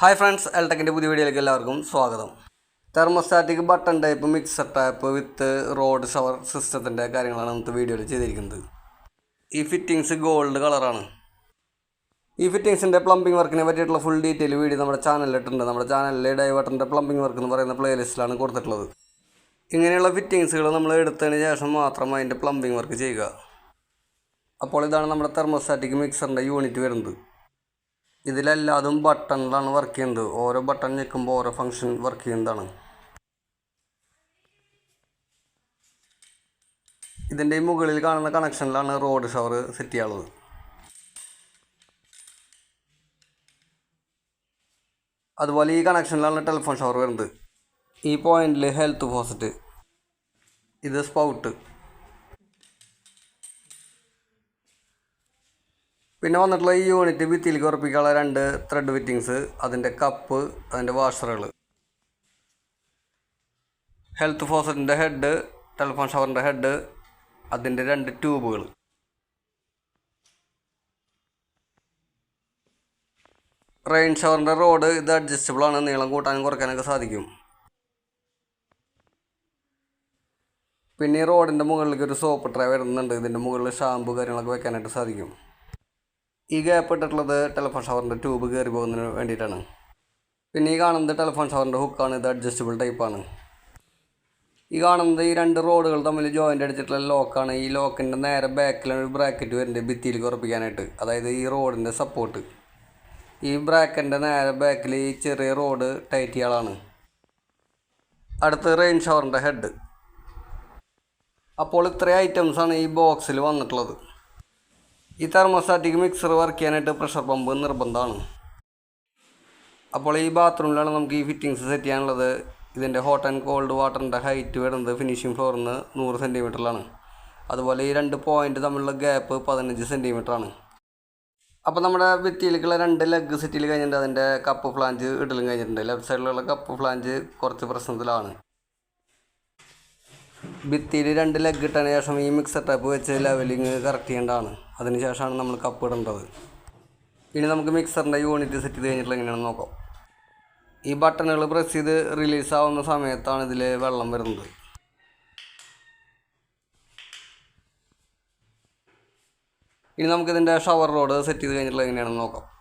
Hi friends എൽടെക്കിന്റെ പുതിയ വീഡിയോയിലേക്ക് എല്ലാവർക്കും സ്വാഗതം. Thermostatic button type mixer type with rod shower സിസ്റ്റത്തിന്റെ കാര്യങ്ങളാണ് ഇന്നത്തെ വീഡിയോയിൽ ചെയ്തിരിക്കുന്നത്. ഈ ഫിറ്റിങ്സ് ഗോൾഡ് കളറാണ് ഈ ഫിറ്റിങ്സിന്റെ പ്ലംബിംഗ് വർക്കിനെ പറ്റിയിട്ടുള്ള ഫുൾ ഡീറ്റെയിൽ വീഡിയോ നമ്മുടെ ചാനലിലിട്ടുണ്ട് നമ്മുടെ ചാനലിലെ ഡൈവേട്ടറിന്റെ പ്ലംബിംഗ് വർക്ക് എന്ന് പറയുന്ന പ്ലേലിസ്റ്റിലാണ് കൊടുത്തിട്ടുള്ളത്. ഇങ്ങനെയുള്ള ഫിറ്റിങ്സുകൾ നമ്മൾ എടുത്തതിന് ശേഷം മാത്രം അതിന്റെ പ്ലംബിംഗ് വർക്ക് ചെയ്യുക. അപ്പോൾ ഇതാണ് നമ്മുടെ തെർമോസ്റ്റാറ്റിക് മിക്സറിന്റെ യൂണിറ്റ് വരുന്നത്. ഇതിലെല്ലാതും ബട്ടണിലാണ് വർക്ക് ചെയ്യുന്നത്. ഓരോ ബട്ടൺ ഞെക്കുമ്പോൾ ഓരോ ഫങ്ഷൻ വർക്ക് ചെയ്യുന്നതാണ്. ഇതിന്റെ മുകളിൽ കാണുന്ന കണക്ഷനിലാണ് റോഡ് ഷവർ സെറ്റ് ചെയ്യാനുള്ളത്. അതുപോലെ ഈ കണക്ഷനിലാണ് ടെലിഫോൺ ഷവർ വരുന്നത്. ഈ പോയിന്റിൽ ഹെൽത്ത് ഫോസറ്റ് ഇത് സ്പൗട്ട് പിന്നെ വന്നിട്ടുള്ള ഈ യൂണിറ്റ് ഭിത്തിയിലേക്ക് ഉറപ്പിക്കാനുള്ള രണ്ട് ത്രെഡ് ഫിറ്റിങ്സ് അതിന്റെ കപ്പ് അതിന്റെ വാഷറുകൾ ഹെൽത്ത് ഫോസറ്റിന്റെ ഹെഡ് ടെലിഫോൺ ഷവറിന്റെ ഹെഡ് അതിന്റെ രണ്ട് ട്യൂബുകൾ റെയിൻ ഷവറിന്റെ റോഡ് ഇത് അഡ്ജസ്റ്റബിൾ ആണ്. നീളം കൂട്ടാനും കുറയ്ക്കാനൊക്കെ സാധിക്കും. പിന്നെ ഈ റോഡിന്റെ മുകളിലേക്ക് ഒരു സോപ്പ് ട്രേ വരുന്നുണ്ട്. ഇതിന്റെ മുകളിൽ ഷാമ്പു കാര്യങ്ങളൊക്കെ വെക്കാനായിട്ട് സാധിക്കും. ഈ ഗ്യാപ്പ് ഇട്ടിട്ടുള്ളത് ടെലിഫോൺ ഷവറിന്റെ ട്യൂബ് കയറി പോകുന്നതിന് വേണ്ടിയിട്ടാണ്. പിന്നെ ഈ കാണുന്നത് ടെലിഫോൺ ഷവറിന്റെ ഹുക്കാണ് ഇത് അഡ്ജസ്റ്റബിൾ ടൈപ്പാണ് ഈ കാണുന്നത് ഈ രണ്ട് റോഡുകൾ തമ്മിൽ ജോയിന്റ് അടിച്ചിട്ടുള്ള ലോക്കാണ് ഈ ലോക്കിന്റെ നേരെ ബാക്കിലാണ് ഒരു ബ്രാക്കറ്റ് വരുന്നുണ്ട് ഭിത്തിയിലേക്ക് ഉറപ്പിക്കാനായിട്ട്. അതായത് ഈ റോഡിന്റെ സപ്പോർട്ട് ഈ ബ്രാക്കറ്റിന്റെ നേരെ ബാക്കിൽ ഈ ചെറിയ റോഡ് ടൈറ്റ് ചെയ്യാളാണ് അടുത്ത് റെയിൻ ഷവറിന്റെ ഹെഡ് അപ്പോൾ ഇത്രയും ഐറ്റംസാണ് ഈ ബോക്സിൽ വന്നിട്ടുള്ളത്. ഈ തെർമോസ്റ്റാറ്റിക് മിക്സർ വർക്ക് ചെയ്യാനായിട്ട് പ്രഷർ പമ്പ് നിർബന്ധമാണ്. അപ്പോൾ ഈ ബാത്റൂമിലാണ് നമുക്ക് ഈ ഫിറ്റിങ്സ് സെറ്റ് ചെയ്യാനുള്ളത്. ഇതിന്റെ ഹോട്ട് ആൻഡ് കോൾഡ് വാട്ടറിന്റെ ഹൈറ്റ് വരുന്നത് ഫിനിഷിംഗ് ഫ്ലോറിൽ നിന്ന് നൂറ് സെന്റിമീറ്ററിലാണ് അതുപോലെ ഈ രണ്ട് പോയിന്റ് തമ്മിലുള്ള ഗ്യാപ്പ് പതിനഞ്ച് സെന്റിമീറ്ററാണ് അപ്പോൾ നമ്മുടെ ഭിത്തിയിലേക്കുള്ള രണ്ട് ലെഗ് സെറ്റിൽ കഴിഞ്ഞിട്ടുണ്ട് അതിന്റെ കപ്പ് ഫ്ലാഞ്ച് ഇടലും കഴിഞ്ഞിട്ടുണ്ട്. ലെഫ്റ്റ് സൈഡിലുള്ള കപ്പ് ഫ്ലാഞ്ച് കുറച്ച് പ്രശ്നത്തിലാണ്. ഭിത്തിയിൽ രണ്ട് ലെഗ് ഇട്ടതിന് ശേഷം ഈ മിക്സർ ടൈപ്പ് വെച്ച് ലെവലിങ് കറക്റ്റ് ചെയ്യേണ്ടതാണ്. അതിന് ശേഷമാണ് നമ്മൾ കപ്പ് ഇടേണ്ടത്. ഇനി നമുക്ക് മിക്സറിന്റെ യൂണിറ്റ് സെറ്റ് ചെയ്ത് കഴിഞ്ഞിട്ടുള്ള എങ്ങനെയാണെന്ന് നോക്കാം. ഈ ബട്ടണുകൾ പ്രസ് ചെയ്ത് റിലീസ് ആവുന്ന സമയത്താണ് ഇതിൽ വെള്ളം വരുന്നത്. ഇനി നമുക്കിതിന്റെ ഷവർ റോഡ് സെറ്റ് ചെയ്ത് കഴിഞ്ഞിട്ടുള്ള എങ്ങനെയാണെന്ന് നോക്കാം.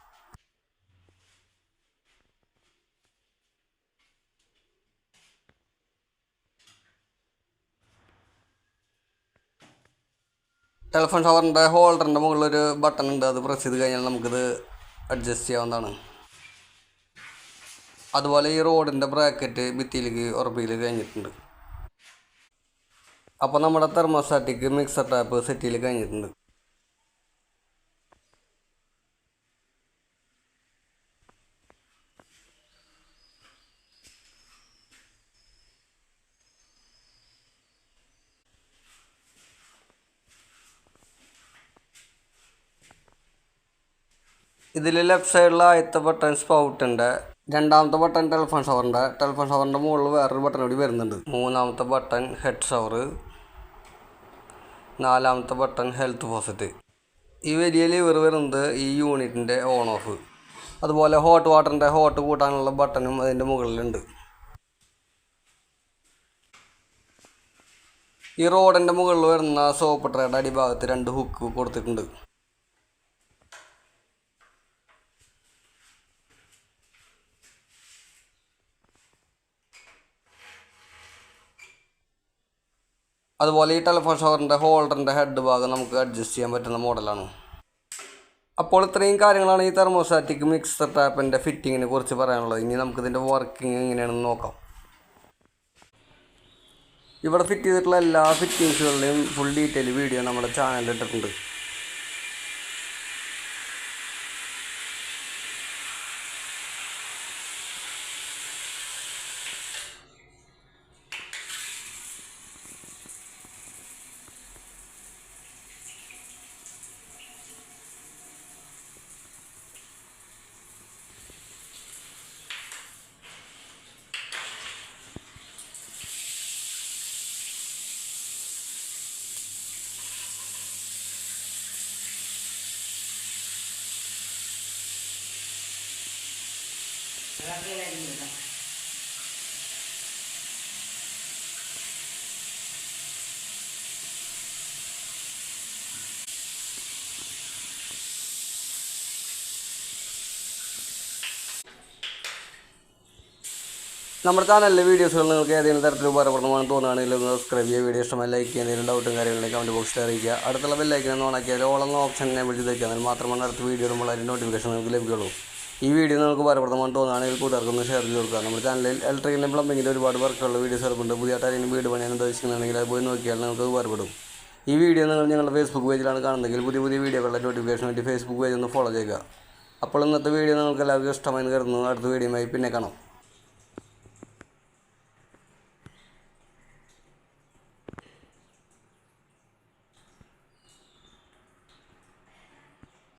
ടെലിഫോൺ ഷവറിന്റെ ഹോൾഡറിന്റെ മുകളിലൊരു ബട്ടൺ ഉണ്ട്. അത് പ്രസ് ചെയ്ത് കഴിഞ്ഞാൽ നമുക്കിത് അഡ്ജസ്റ്റ് ചെയ്യാവുന്നതാണ്. അതുപോലെ ഈ റോഡിന്റെ ബ്രാക്കറ്റ് ഭിത്തിയിലേക്ക് ഉറപ്പിയിൽ കഴിഞ്ഞിട്ടുണ്ട്. അപ്പോൾ നമ്മുടെ തെർമോസ്റ്റാറ്റിക് മിക്സർ ടാപ്പ് സെറ്റിൽ കഴിഞ്ഞിട്ടുണ്ട്. ഇതിൽ ലെഫ്റ്റ് സൈഡിൽ ആദ്യത്തെ ബട്ടൺ സ്പൗട്ടുണ്ട് രണ്ടാമത്തെ ബട്ടൺ ടെലിഫോൺ ഷവറിന്റെ ടെലിഫോൺ ഷവറിന്റെ മുകളിൽ വേറൊരു ബട്ടൺ കൂടി വരുന്നുണ്ട്. മൂന്നാമത്തെ ബട്ടൺ ഹെഡ് ഷവർ നാലാമത്തെ ബട്ടൺ ഹെൽത്ത് ഫോസറ്റ് ഈ വലിയ ലിവർ വരുന്നത് ഈ യൂണിറ്റിന്റെ ഓൺ ഓഫ് അതുപോലെ ഹോട്ട് വാട്ടറിന്റെ ഹോട്ട് കൂട്ടാനുള്ള ബട്ടണും അതിന്റെ മുകളിലുണ്ട്. ഈ റോഡിന്റെ മുകളിൽ വരുന്ന സോപ്പ് ട്രേയുടെ അടിഭാഗത്ത് രണ്ട് ഹുക്ക് കൊടുത്തിട്ടുണ്ട്. അതുപോലെ ഈ ടെലഫോൺ ഷവറിന്റെ ഹോൾഡറിന്റെ ഹെഡ് ഭാഗം നമുക്ക് അഡ്ജസ്റ്റ് ചെയ്യാൻ പറ്റുന്ന മോഡലാണ് അപ്പോൾ ഇത്രയും കാര്യങ്ങളാണ് ഈ തെർമോസ്റ്റാറ്റിക് മിക്സർ ടാപ്പിന്റെ ഫിറ്റിങ്ങിനെ കുറിച്ച് പറയാനുള്ളത്. ഇനി നമുക്കിതിന്റെ വർക്കിംഗ് എങ്ങനെയാണെന്ന് നോക്കാം. ഇവിടെ ഫിറ്റ് ചെയ്തിട്ടുള്ള എല്ലാ ഫിറ്റിങ്സുകളുടെയും ഫുൾ ഡീറ്റെയിൽ വീഡിയോ നമ്മുടെ ചാനലിൽ ഇട്ടിട്ടുണ്ട്. നമ്മുടെ ചാനലിലെ വീഡിയോസുകൾ നിങ്ങൾക്ക് ഏതെങ്കിലും തരത്തിൽ ഉപകാരപ്രദമാണെന്ന് തോന്നുകയാണെങ്കിൽ ഒന്ന് സബ്സ്ക്രൈബ് ചെയ്യുക. വീഡിയോ ഇഷ്ടമായി ലൈക്ക് ചെയ്യുക. എന്തെങ്കിലും ഡൗട്ടും കാര്യങ്ങളിലേക്ക് കമന്റ് ബോക്സിൽ അറിയിക്കുക. അടുത്തുള്ള ബെല്ലൈക്കൻ എന്ന് ഓണാക്കിയാൽ ഓളെന്ന ഓപ്ഷൻ എന്നെ വിളിച്ച് തയ്ക്കുക എന്നാൽ മാത്രമാണ് അടുത്ത വീഡിയോ നമ്മൾ അതിന്റെ നോട്ടിഫിക്കേഷൻ നിങ്ങൾക്ക് ലഭിക്കുള്ളൂ. ഈ വീഡിയോ നിങ്ങൾക്ക് ഉപകാരപ്രദമാണെന്ന് തോന്നുകയാണെങ്കിൽ കൂട്ടുകാർക്കൊന്ന് ഷെയർ ചെയ്ത് കൊടുക്കുക. നമ്മുടെ ചാനലിൽ ഇലക്ട്രിക്കലിന്റെ പ്ലംബിങ്ങിന്റെ ഒരുപാട് വർക്കുള്ള വീഡിയോസ് ഇറക്കുന്നുണ്ട്. പുതിയ ആരെങ്കിലും വീട് പണിയാൻ ഉദ്ദേശിക്കുന്നുണ്ടെങ്കിൽ അത് പോയി നോക്കിയാൽ നിങ്ങൾക്ക് ഉപകാരപ്പെടും. ഈ വീഡിയോ നിങ്ങൾ ഞങ്ങളുടെ ഫേസ്ബുക്ക് പേജിലാണ് കാണുന്നതെങ്കിൽ പുതിയ പുതിയ വീഡിയോകളുടെ നോട്ടിഫിക്കേഷൻ വേണ്ടി ഫേസ്ബുക്ക് പേജ് ഒന്ന് ഫോളോ ചെയ്യുക. അപ്പോൾ ഇന്നത്തെ വീഡിയോ നിങ്ങൾക്ക് എല്ലാവർക്കും ഇഷ്ടമായി കരുതുന്നു. അടുത്ത വീഡിയോയുമായി പിന്നെ കാണാം.